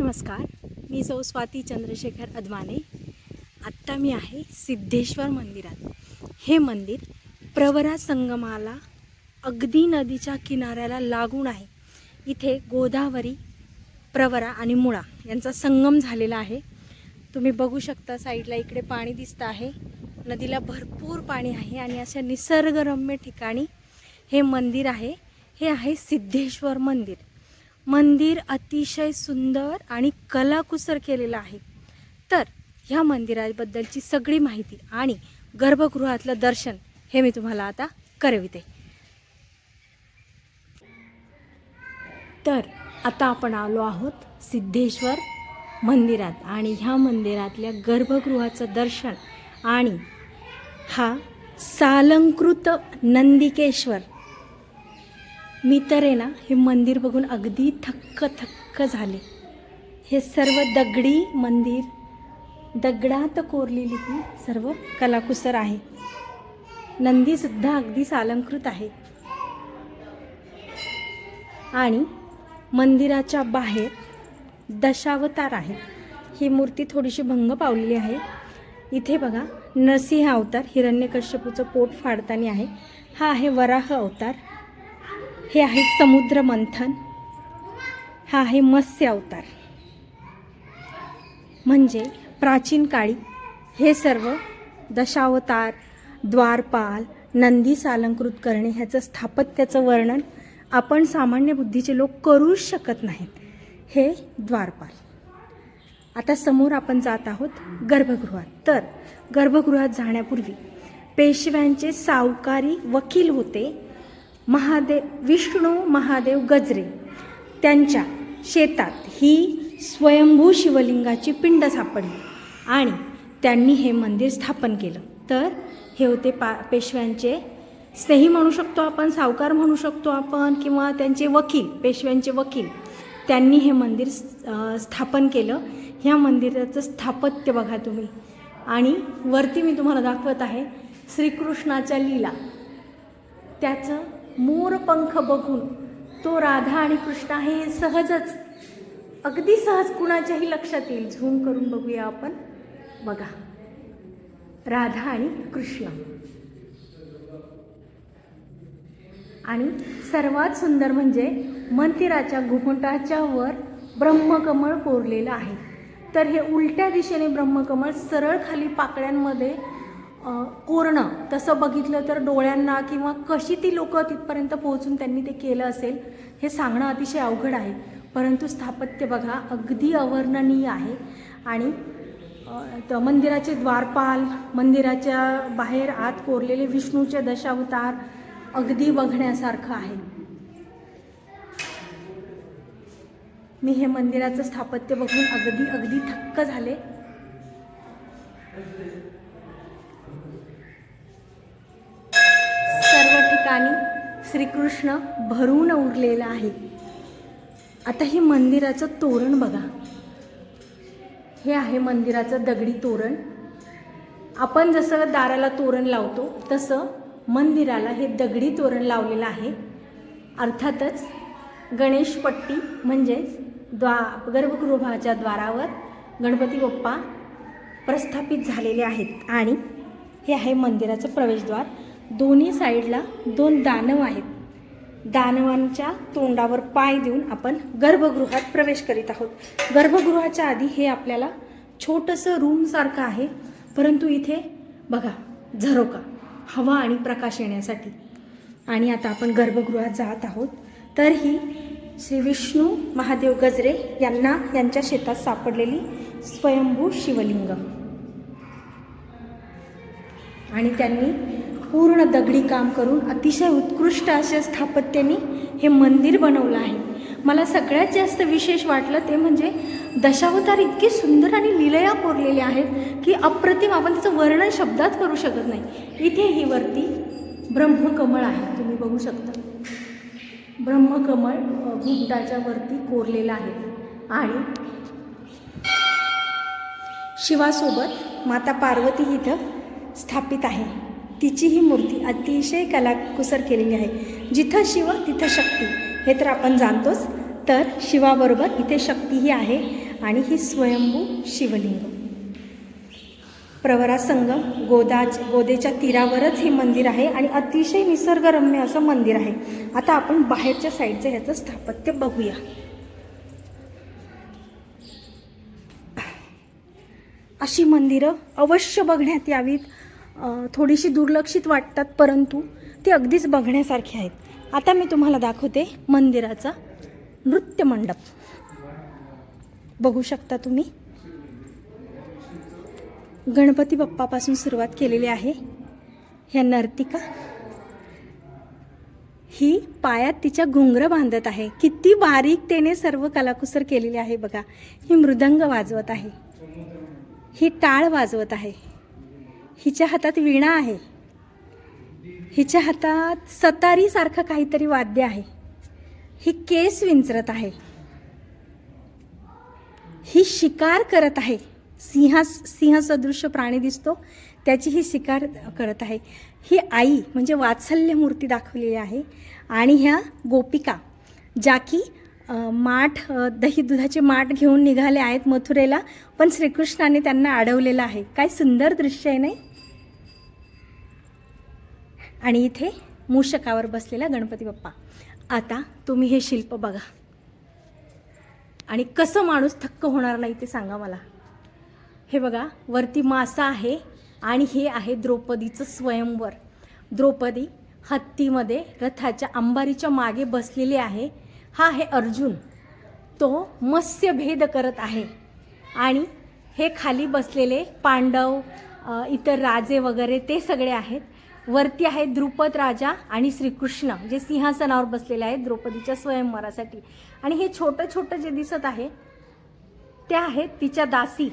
नमस्कार. मी सौ स्वाती चंद्रशेखर अदमाने आत्ता मी आहे सिद्धेश्वर मंदिरात. हे मंदिर प्रवरा संगमाला अगदी नदीच्या किनाऱ्याला लागून आहे. इथे गोदावरी प्रवरा आणि मुळा यांचा संगम झालेला आहे. तुम्ही बघू शकता साईडला इकडे पाणी दिसतं आहे. नदीला भरपूर पाणी आहे आणि अशा निसर्गरम्य ठिकाणी हे मंदिर आहे. हे आहे सिद्धेश्वर मंदिर. मंदिर अतिशय सुंदर आणि कलाकुसर केलेलं आहे. तर ह्या मंदिराबद्दलची सगळी माहिती आणि गर्भगृहातलं दर्शन हे मी तुम्हाला आता करविते. तर आता आपण आलो आहोत सिद्धेश्वर मंदिरात आणि ह्या मंदिरातल्या गर्भगृहाचं दर्शन आणि हा सालंकृत नंदिकेश्वर मी तर आहे ना हे मंदिर बघून अगदी थक्क थक्क झाले. हे सर्व दगडी मंदिर दगडात कोरलेली ही सर्व कलाकुसर आहे. नंदीसुद्धा अगदी सालंकृत आहे. आणि मंदिराच्या बाहेर दशावतार आहे ही मूर्ती थोडीशी भंग पावलेली आहे. इथे बघा नरसिंह अवतार हिरण्यकश्यपूचं पोट फाडताना आहे. हा आहे वराह अवतार. हे आहे समुद्र मंथन हा आहे मत्स्य अवतार. म्हणजे प्राचीन काळी हे सर्व दशावतार द्वारपाल नंदीस अलंकृत करणे ह्याचं स्थापत्याचं वर्णन आपण सामान्य बुद्धीचे लोक करूच शकत नाहीत. हे द्वारपाल. आता समोर आपण जात आहोत गर्भगृहात. तर गर्भगृहात जाण्यापूर्वी पेशव्यांचे सावकारी वकील होते. महादेव विष्णू महादेव गजरे त्यांच्या शेतात ही स्वयंभू शिवलिंगाची पिंड सापडली आणि त्यांनी हे मंदिर स्थापन केलं. तर हे होते पा पेशव्यांचे स्नेही म्हणू शकतो आपण सावकार म्हणू शकतो आपण किंवा त्यांचे वकील पेशव्यांचे वकील. त्यांनी हे मंदिर स्थापन केलं. ह्या मंदिराचं स्थापत्य बघा तुम्ही. आणि वरती मी तुम्हाला दाखवत आहे श्रीकृष्णाच्या लीला. त्याचं मोरपंख बघून तो राधा आणि कृष्ण हे सहजच अगदी सहज कुणाच्याही लक्षात येईल झूम करून बघूया आपण. बघा राधा आणि कृष्ण. आणि सर्वात सुंदर म्हणजे मंदिराच्या घुमटाच्या वर ब्रह्मकमळ कोरलेलं आहे. तर हे उलट्या दिशेने ब्रह्मकमळ सरळ खाली पाकळ्यांमध्ये कोरणं तसं बघितलं तर डोळ्यांना किंवा कशी ती लोकं तिथपर्यंत पोहोचून त्यांनी ते केलं असेल हे सांगणं अतिशय अवघड आहे. परंतु स्थापत्य बघा अगदी अवर्णनीय आहे. आणि मंदिराचे द्वारपाल मंदिराच्या बाहेर आत कोरलेले विष्णूचे दशावतार अगदी बघण्यासारखं आहे. मी हे मंदिराचं स्थापत्य बघून अगदी अगदी थक्क झाले. ठिकाणी श्रीकृष्ण भरून उरलेला आहे. आता हे मंदिराचं तोरण बघा. हे आहे मंदिराचं दगडी तोरण. आपण जसं दाराला तोरण लावतो तसं मंदिराला हे दगडी तोरण लावलेलं आहे. अर्थातच गणेशपट्टी म्हणजेच द्वा गर्भगृहाच्या द्वारावर गणपती बाप्पा प्रस्थापित झालेले आहेत. आणि हे आहे मंदिराचं प्रवेशद्वार. दोन्ही साईडला दोन दानव आहेत. दानवांच्या तोंडावर पाय देऊन आपण गर्भगृहात प्रवेश करीत आहोत. गर्भगृहाच्या आधी हे आपल्याला छोटंसं रूमसारखं आहे परंतु इथे बघा झरोका हवा आणि प्रकाश येण्यासाठी. आणि आता आपण गर्भगृहात जात आहोत. तर ही श्री विष्णू महादेव गजरे यांना यांच्या शेतात सापडलेली स्वयंभू शिवलिंग. आणि त्यांनी पूर्ण दगडी काम करून अतिशय उत्कृष्ट अशा स्थापत्याने हे मंदिर बनवलं आहे. मला सगळ्यात जास्त विशेष वाटलं ते म्हणजे दशावतार इतके सुंदर आणि लिलया कोरलेले आहेत की अप्रतिम आपण त्याचं वर्णन शब्दात करू शकत नाही. इथे ही वरती ब्रह्मकमळ आहे. तुम्ही बघू शकता. ब्रह्मकमळ अ, घुमटाच्या वरती कोरलेलं आहे. आणि शिवासोबत माता पार्वती इथं स्थापित आहे. तिची ही मूर्ती अतिशय कलाकुसर केलेली आहे. जिथं शिव तिथं शक्ती. हे तर आपण जाणतोच. तर शिवाबरोबर इथे शक्तीही आहे आणि ही स्वयंभू शिवलिंग. प्रवरा संघ गोदा गोदेच्या तीरावरच हे मंदिर आहे आणि अतिशय निसर्गरम्य असं मंदिर आहे. आता आपण बाहेरच्या साईडचं ह्याचं स्थापत्य बघूया. अशी मंदिरं अवश्य बघण्यात यावीत. थोडीशी दुर्लक्षित वाटतात परंतु ती अगदीच बघण्यासारखी आहेत. आता मी तुम्हाला दाखवते मंदिराचा नृत्य मंडप. बघू शकता तुम्ही. गणपती बाप्पापासून सुरुवात केलेली आहे. ह्या नर्तिका. ही पायात तिच्या घुंगरं बांधत आहे. किती बारीकतेने सर्व कलाकुसर केलेली आहे बघा. ही मृदंग वाजवत आहे. ही टाळ वाजवत आहे. हिच्या हातात वीणा आहे. हिच्या हातात सतारीसारखं काहीतरी वाद्य आहे. ही केस विंचरत आहे. ही शिकार करत आहे. सिंहा सिंहसदृश्य प्राणी दिसतो. त्याची ही शिकार करत आहे. ही आई म्हणजे वात्सल्य मूर्ती दाखवलेली आहे. आणि ह्या गोपिका ज्या की माठ दही दुधाचे माठ घेऊन निघाले आहेत मथुरेला पण श्रीकृष्णाने त्यांना अडवलेलं आहे. काय सुंदर दृश्य आहे नाही? आणि इथे मूषकावर बसलेला गणपती बाप्पा. आता तुम्ही हे शिल्प बघा. आणि कसं माणूस थक्क होणार नाही ते सांगा मला. हे बघा वरती मासा आहे आणि हे आहे द्रौपदीचं स्वयंवर. द्रौपदी हत्तीमध्ये रथाच्या अंबारीच्या मागे बसलेली आहे. हा आहे अर्जुन. तो मत्स्यभेद करत आहे. आणि हे खाली बसलेले पांडव इतर राजे वगैरे ते सगळे आहेत. वरती आहे द्रुपद राजा आणि श्रीकृष्ण जे सिंहासनावर बसलेले आहेत द्रौपदीच्या स्वयंवरासाठी. आणि हे छोटं छोटं जे दिसत आहे त्या आहेत तिच्या दासी.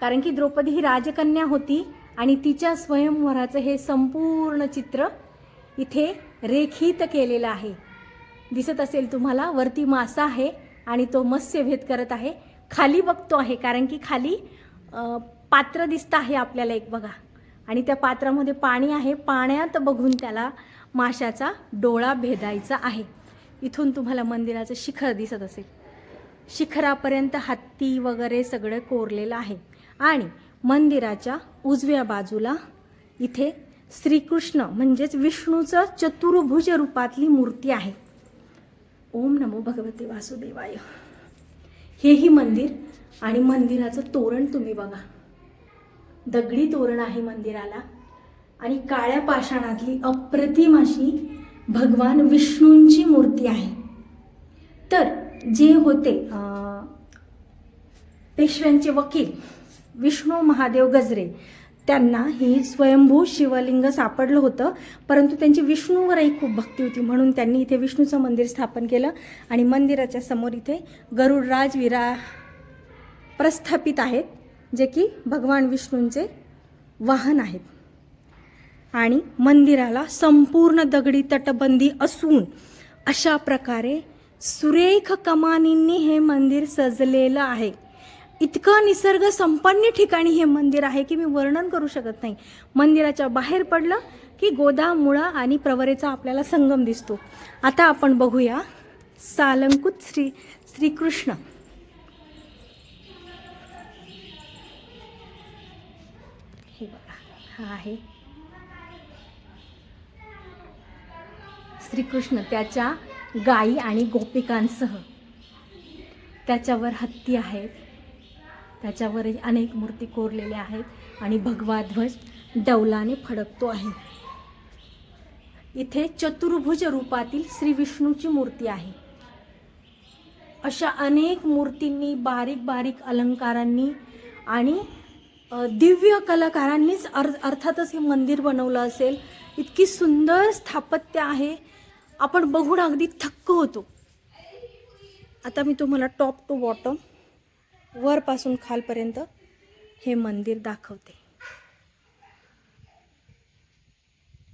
कारण की द्रौपदी ही राजकन्या होती आणि तिच्या स्वयंवराचं हे संपूर्ण चित्र इथे रेखित केलेलं आहे. दिसत असेल तुम्हाला वरती मासा आहे आणि तो मत्स्यभेद करत आहे. खाली बघतो आहे कारण की खाली पात्र दिसतं आहे आपल्याला एक बघा. आणि त्या पात्रामध्ये पाणी आहे. पाण्यात बघून त्याला माशाचा डोळा भेदायचा आहे. इथून तुम्हाला मंदिराचं शिखर दिसत असेल. शिखरापर्यंत हत्ती वगैरे सगळं कोरलेलं आहे. आणि मंदिराच्या उजव्या बाजूला इथे श्रीकृष्ण म्हणजेच विष्णूचं चतुर्भुज रूपातली मूर्ती आहे. ओम नमो भगवते वासुदेवाय. हेही मंदिर आणि मंदिराचं तोरण तुम्ही बघा. दगडी तोरण आहे मंदिराला. आणि काळ्या पाषाणातली अप्रतिम अशी भगवान विष्णूंची मूर्ती आहे. तर जे होते पेशव्यांचे वकील विष्णू महादेव गजरे त्यांना ही स्वयंभू शिवलिंग सापडलं होतं परंतु त्यांची विष्णूवरही खूप भक्ती होती म्हणून त्यांनी इथे विष्णूचं मंदिर स्थापन केलं आणि मंदिराच्या समोर इथे गरुडराज विरा प्रस्थापित आहेत. जे की भगवान विष्णूंचे वाहन आहेत. आणि मंदिराला संपूर्ण दगडी तटबंदी असून अशा प्रकारे सुरेख कमानींनी हे मंदिर सजलेलं आहे. इतकं निसर्ग संपन्न ठिकाणी हे मंदिर आहे की मी वर्णन करू शकत नाही. मंदिराच्या बाहेर पडलं की गोदा मुळा आणि प्रवरेचा आपल्याला संगम दिसतो. आता आपण बघूया सालंकुत श्री श्रीकृष्ण. हा आहे. श्रीकृष्ण त्याच्या गायी आणि गोपिकांसह त्याच्यावर हत्ती आहेत. त्याच्यावर अनेक मूर्ती कोरलेल्या आहेत आणि भगवा ध्वज डौलाने फडकतो आहे. इथे चतुर्भुज रूपातील श्री विष्णूची मूर्ती आहे. अशा अनेक मूर्तींनी बारीक बारीक अलंकारांनी आणि दिव्य कलाकारांनीच अर अर्थातच हे मंदिर बनवलं असेल. इतकी सुंदर स्थापत्य आहे. आपण बघून अगदी थक्क होतो. आता मी तुम्हाला टॉप टू बॉटम वरपासून खालपर्यंत हे मंदिर दाखवते.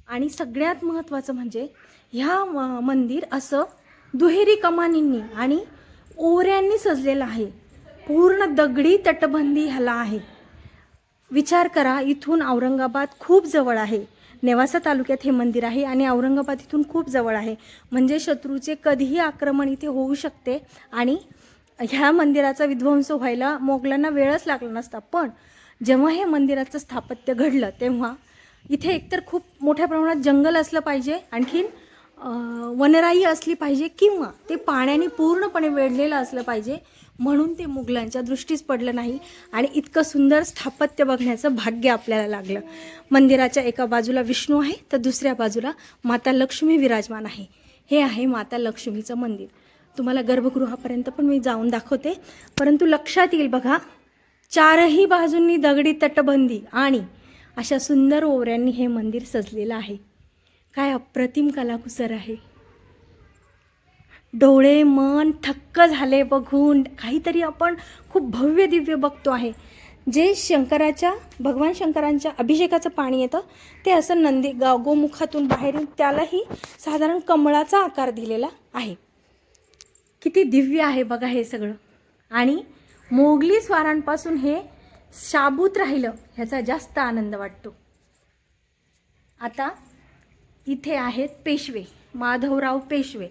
आणि सगळ्यात महत्त्वाचं म्हणजे ह्या मंदिर असं दुहेरी कमानींनी आणि ओऱ्यांनी सजलेलं आहे. पूर्ण दगडी तटबंदी ह्याला आहे. विचार करा इथून औरंगाबाद खूप जवळ आहे. नेवासा तालुक्यात हे मंदिर आहे आणि औरंगाबाद इथून खूप जवळ आहे. म्हणजे शत्रूचे कधीही आक्रमण इथे होऊ शकते आणि ह्या मंदिराचा विध्वंस व्हायला मोगलांना वेळच लागला नसता. पण जेव्हा हे मंदिराचं स्थापत्य घडलं तेव्हा इथे एकतर खूप मोठ्या प्रमाणात जंगल असलं पाहिजे आणखीन वनराई असली पाहिजे किंवा ते पाण्याने पूर्णपणे वेढलेलं असलं पाहिजे म्हणून ते मुघलांच्या दृष्टीस पडलं नाही आणि इतकं सुंदर स्थापत्य बघण्याचं भाग्य आपल्याला लागलं. मंदिराच्या एका बाजूला विष्णू आहे तर दुसऱ्या बाजूला माता लक्ष्मी विराजमान आहे. हे आहे माता लक्ष्मीचं मंदिर. तुम्हाला गर्भगृहापर्यंत पण मी जाऊन दाखवते. परंतु लक्षात येईल बघा चारही बाजूंनी दगडी तटबंदी आणि अशा सुंदर ओवऱ्यांनी हे मंदिर सजलेलं आहे. काय अप्रतिम कलाकुसर आहे. डोळे मन थक्क झाले बघून काहीतरी आपण खूप भव्य दिव्य बघतो आहे. जे शंकराच्या भगवान शंकरांच्या अभिषेकाचं पाणी येतं ते असं नंदी गाव गोमुखातून बाहेर त्यालाही साधारण कमळाचा आकार दिलेला आहे. किती दिव्य आहे बघा हे सगळं. आणि मोगली स्वारांपासून हे शाबूत राहिलं ह्याचा जास्त आनंद वाटतो. आता इथे आहेत पेशवे माधवराव पेशवे.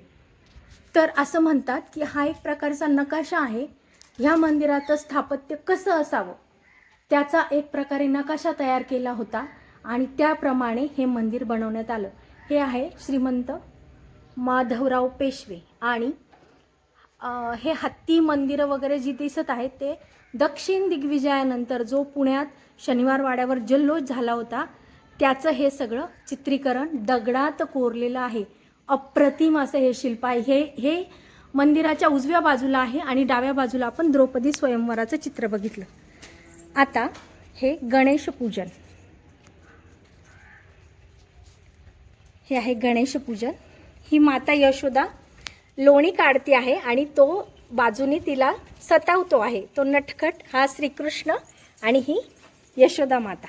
तर असं म्हणतात की हा एक प्रकारचा नकाशा आहे. ह्या मंदिराचं स्थापत्य कसं असावं? त्याचा एक प्रकारे नकाशा तयार केला होता आणि त्याप्रमाणे हे मंदिर बनवण्यात आलं. हे आहे श्रीमंत माधवराव पेशवे आणि हे हत्ती मंदिरं वगैरे जी दिसत आहेत ते दक्षिण दिग्विजयानंतर जो पुण्यात शनिवार वाड्यावर जल्लोष झाला होता त्याचं हे सगळं चित्रीकरण दगडात कोरलेलं आहे. अप्रतिम असं हे शिल्प आहे. हे हे मंदिराच्या उजव्या बाजूला आहे आणि डाव्या बाजूला आपण द्रौपदी स्वयंवराचं चित्र बघितलं. आता हे गणेश पूजन. हे आहे गणेश पूजन. ही माता यशोदा लोणी काढते आहे आणि तो बाजूने तिला सतावतो आहे. तो नटखट हा श्रीकृष्ण आणि ही यशोदा माता.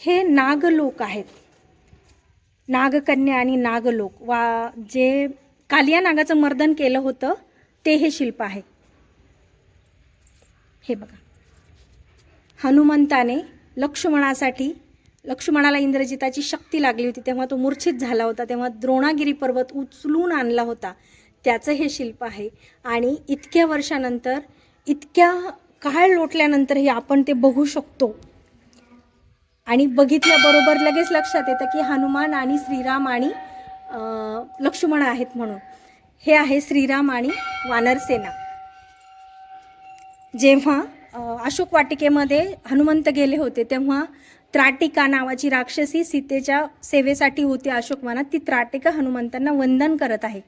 हे नागलोक आहेत. नागकन्या आणि नागलोक वा जे कालिया नागाचं मर्दन केलं होतं ते हे शिल्प आहे. हे बघा. हनुमंताने लक्ष्मणासाठी लक्ष्मणाला इंद्रजिताची शक्ती लागली होती तेव्हा तो मूर्छित झाला होता तेव्हा द्रोणागिरी पर्वत उचलून आणला होता. त्याचं हे शिल्प आहे. आणि इतक्या वर्षानंतर इतक्या काळ लोटल्यानंतर हे आपण ते बघू शकतो. आणि बघितल्याबरोबर लगेच लक्षात येतं की हनुमान आणि श्रीराम आणि लक्ष्मण आहेत म्हणून. हे आहे श्रीराम आणि वानरसेना जेव्हा अशोक वाटिकेमध्ये हनुमंत गेले होते तेव्हा त्राटिका नावाची राक्षसी सीतेच्या सेवेसाठी होती अशोकवनात ती त्राटिका हनुमंतांना वंदन करत आहे.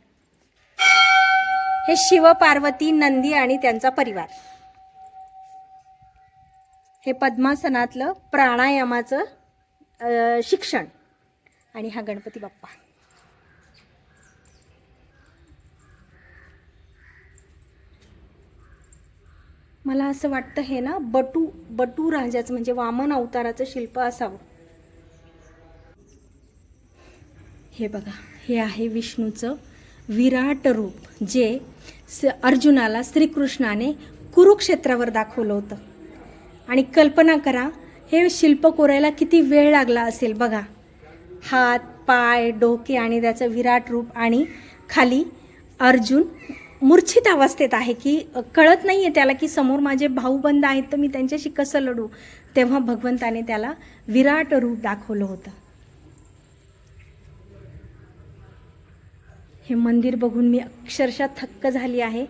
हे शिव पार्वती नंदी आणि त्यांचा परिवार. हे पद्मासनातलं प्राणायामाचं शिक्षण. आणि हा गणपती बाप्पा. मला असं वाटतं हे ना बटू बटू राजाचं म्हणजे वामन अवताराचं शिल्प असावं. हे बघा हे आहे विष्णूचं विराट रूप जे स अर्जुनाला श्रीकृष्णाने कुरुक्षेत्रावर दाखवलं होतं. आणि कल्पना करा हे शिल्प कोरायला किती वेळ लागला असेल बघा. हात पाय डोके आणि त्याचं विराट रूप आणि खाली अर्जुन मूर्छित अवस्थेत आहे की कळत नाही आहे त्याला की समोर माझे भाऊबंद आहेत तर मी त्यांच्याशी कसं लढू? तेव्हा भगवंताने त्याला विराट रूप दाखवलं होतं. हे मंदिर बघून मी अक्षरशः थक्क झाली आहे.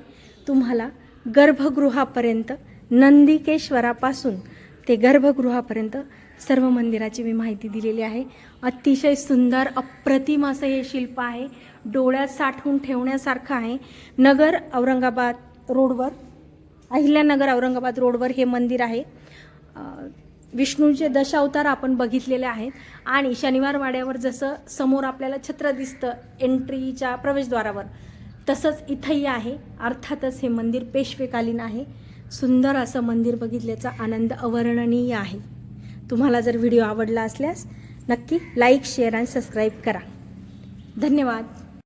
तुम्हाला गर्भगृहापर्यंत नंदिकेश्वरापासून ते गर्भगृहापर्यंत सर्व मंदिराची मी माहिती दिलेली आहे. अतिशय सुंदर अप्रतिम असं हे शिल्प आहे. डोळ्यात साठवून ठेवण्यासारखं आहे. नगर औरंगाबाद रोडवर अहिल्यानगर औरंगाबाद रोडवर हे मंदिर आहे. विष्णूंचे विष्णूचे दशावतार आपण बघितलेले आहेत. आणि शनिवार वाड्यावर जसं समोर आपल्याला छत्र दिसतं एंट्रीच्या प्रवेशद्वारावर तसंच इथंही आहे. अर्थातच हे मंदिर पेशवेकालीन आहे. सुंदर असं मंदिर बघितल्याचा आनंद अवर्णनीय आहे. तुम्हाला जर व्हिडिओ आवडला असल्यास नक्की लाईक शेअर आणि सबस्क्राईब करा. धन्यवाद.